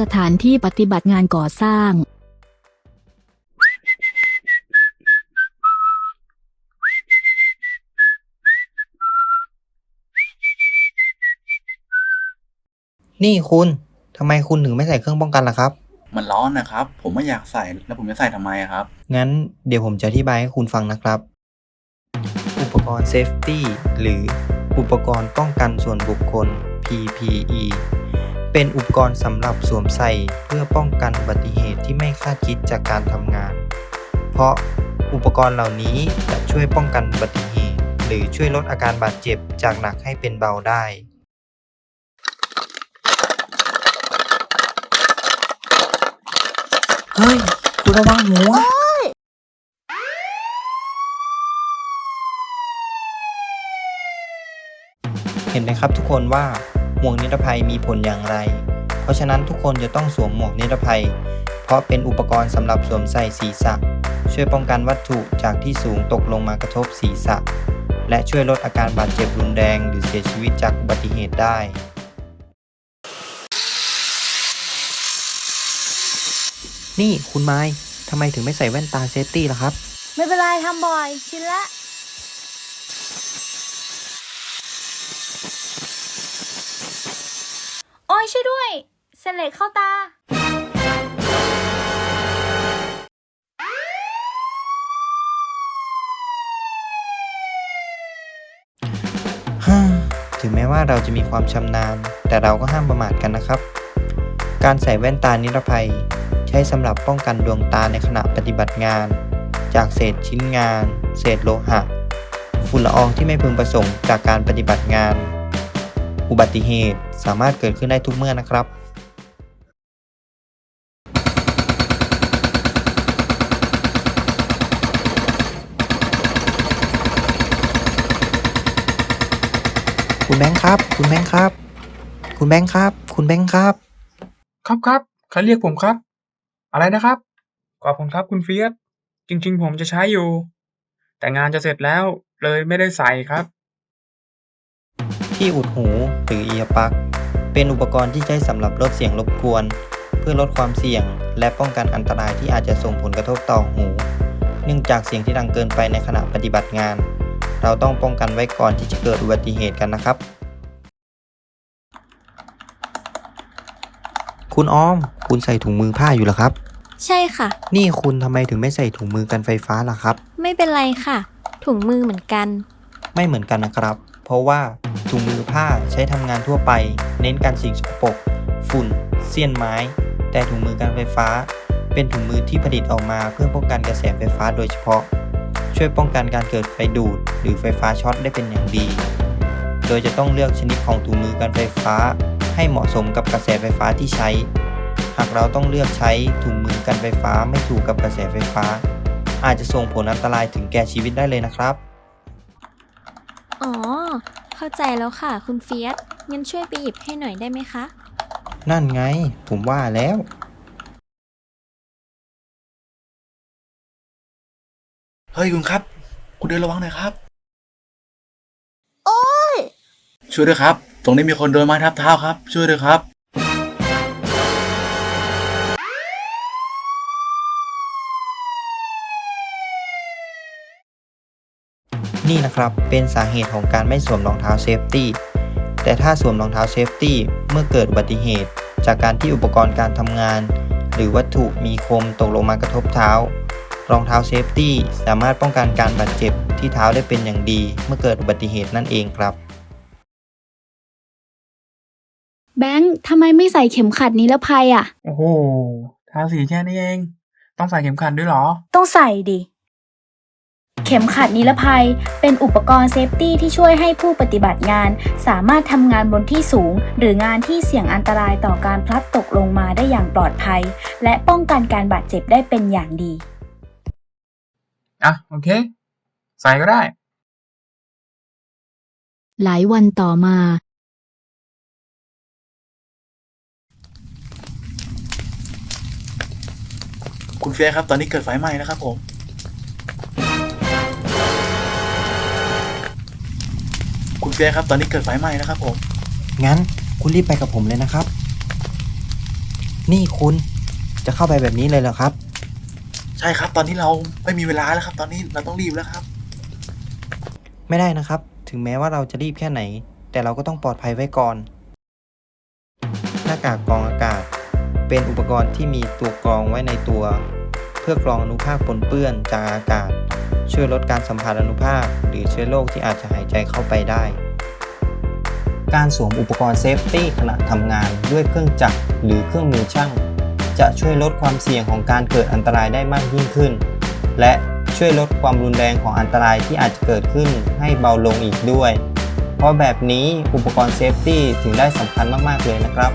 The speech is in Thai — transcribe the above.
สถานที่ปฏิบัติงานก่อสร้าง นี่คุณทำไมคุณถึงไม่ใส่เครื่องป้องกันล่ะครับ มันร้อนนะครับ ผมไม่อยากใส่แล้วผมจะใส่ทำไมอะครับ งั้นเดี๋ยวผมจะอธิบายให้คุณฟังนะครับ อุปกรณ์เซฟตี้หรืออุปกรณ์ป้องกันส่วนบุคคล PPE เป็นอุปกรณ์สำหรับสวมใส่เพื่อป้องกันอุบัติเหตุที่ไม่คาดคิดจากการทำงาน เพราะอุปกรณ์เหล่านี้จะช่วยป้องกันอุบัติเหตุ หรือช่วยลดอาการบาดเจ็บจากหนักให้เป็นเบาได้ เฮ้ย คุณระวังหัว เห็นไหมครับทุกคนว่า หมวกนิรภัยมีผลอย่างไร เพราะฉะนั้นทุกคนจะต้องสวมหมวกนิรภัย เพราะเป็นอุปกรณ์สำหรับสวมใส่ศีรษะ ช่วยป้องกันวัตถุจากที่สูงตกลงมากระทบศีรษะ และช่วยลดอาการบาดเจ็บรุนแรงหรือเสียชีวิตจากอุบัติเหตุได้นี่คุณไม้ทำไมถึงไม่ใส่แว่นตาเซฟตี้ล่ะครับ ไม่เป็นไรทำบ่อย ชินละ โอ้ ยช่วยด้วย เสเลกเข้าตา ฮ่าถึงแม้ว่าเราจะมีความชำนาญ แต่เราก็ห้ามประมาทกันนะครับ การใส่แว่นตานิรภัย ใช้สำหรับป้องกันดวงตาในขณะปฏิบัติงาน จากเศษชิ้นงาน เศษโลหะ ฝุ่นละอองที่ไม่พึงประสงค์จากการปฏิบัติงาน อุบัติเหตุสามารถเกิดขึ้นได้ทุกเมื่อนะครับคุณแบงค์ครับ คุณแบงค์ครับ คุณแบงค์ครับ คุณแบงค์ครับ ครับครับใครเรียกผมครับ อะไรนะครับ ขอบคุณครับคุณเฟียสจริง ๆ ผมจะใช้อยู่ แต่งานจะเสร็จแล้วเลยไม่ได้ใส่ครับ ที่อุดหูหรือเอียปักเป็นอุปกรณ์ที่ใช้สำหรับลดเสียงรบกวน เพื่อลดความเสี่ยง และป้องกันอันตรายที่อาจจะส่งผลกระทบต่อหู เนื่องจากเสียงที่ดังเกินไปในขณะปฏิบัติงาน เราต้องป้องกันไว้ก่อนที่จะเกิดอุบัติเหตุกันนะครับ คุณอ้อม คุณใส่ถุงมือผ้าอยู่เหรอครับ ใช่ค่ะ นี่คุณทำไมถึงไม่ใส่ถุงมือกันไฟฟ้าล่ะครับ ไม่เป็นไรค่ะ ถุงมือเหมือนกัน ไม่เหมือนกันนะครับ เพราะว่า ถุงมือผ้าใช้ทำงานทั่วไป เน้นการสิ่งสกปรกฝุ่น เสี้ยนไม้ แต่ถุงมือการไฟฟ้า เป็นถุงมือที่ผลิตออกมาเพื่อป้องกันกระแสไฟฟ้าโดยเฉพาะ ช่วยป้องกันการเกิดไฟดูด หรือไฟฟ้าช็อตได้เป็นอย่างดี โดยจะต้องเลือกชนิดของถุงมือการไฟฟ้า ให้เหมาะสมกับกระแสไฟฟ้าที่ใช้ หากเราต้องเลือกใช้ถุงมือกันไฟฟ้าไม่ถูกกับกระแสไฟฟ้า อาจจะส่งผลอันตรายถึงแก่ชีวิตได้เลยนะครับ อ๋อ เข้าใจแล้วค่ะ คุณเฟียสงั้นช่วยไปหยิบให้หน่อยได้ไหมคะ นั่นไง ผมว่าแล้ว เฮ้ยคุณครับ คุณเดินระวังหน่อยครับ โอ้ย ช่วยด้วยครับ ตรงนี้มีคนโดนไม้ทับเท้าครับ ช่วยด้วยครับ นี่นะครับเป็นสาเหตุของการไม่สวมรองเท้าเซฟตี้แต่ถ้าสวมรองเท้าเซฟตี้เมื่อเกิดอุบัติเหตุ จากการที่อุปกรณ์การทำงาน หรือวัตถุมีคมตกลงมากระทบเท้า รองเท้าเซฟตี้สามารถป้องกันการบาดเจ็บที่เท้าได้เป็นอย่างดี เมื่อเกิดอุบัติเหตุนั่นเองครับแบงค์ทำไมไม่ใส่เข็มขัดนิรภัยอะ โอ้โหทาสีแค่นี้เอง ต้องใส่เข็มขัดด้วยเหรอ ต้องใส่ดิ เข็มขัดนิรภัย เป็นอุปกรณ์เซฟตี้ที่ช่วยให้ผู้ปฏิบัติงาน สามารถทำงานบนที่สูง หรืองานที่เสี่ยงอันตรายต่อการพลัดตกลงมาได้อย่างปลอดภัย และป้องกันการบาดเจ็บได้เป็นอย่างดี อะ โอเค ใส่ก็ได้ หลายวันต่อมา คุณเฟียสครับ ตอนนี้เกิดไฟไหม้นะครับผม คุณเฟียสครับ ตอนนี้เกิดไฟไหม้นะครับผม งั้นคุณรีบไปกับผมเลยนะครับ นี่คุณจะเข้าไปแบบนี้เลยเหรอครับ ใช่ครับ ตอนนี้เราไม่มีเวลาแล้วครับ ตอนนี้เราต้องรีบแล้วครับ ไม่ได้นะครับ ถึงแม้ว่าเราจะรีบแค่ไหน แต่เราก็ต้องปลอดภัยไว้ก่อน หน้ากากกรองอากาศ เป็นอุปกรณ์ที่มีตัวกรองไว้ในตัว เพื่อกรองอนุภาคปนเปื้อนจากอากาศ ช่วยลดการสัมผัสอนุภาค หรือเชื้อโรคที่อาจจะหายใจเข้าไปได้ การสวมอุปกรณ์เซฟตี้ขณะทำงานด้วยเครื่องจักรหรือเครื่องมือช่าง จะช่วยลดความเสี่ยงของการเกิดอันตรายได้มากยิ่งขึ้น และช่วยลดความรุนแรงของอันตรายที่อาจจะเกิดขึ้นให้เบาลงอีกด้วย เพราะแบบนี้อุปกรณ์เซฟตี้ถึงได้สำคัญมาก ๆ เลยนะครับ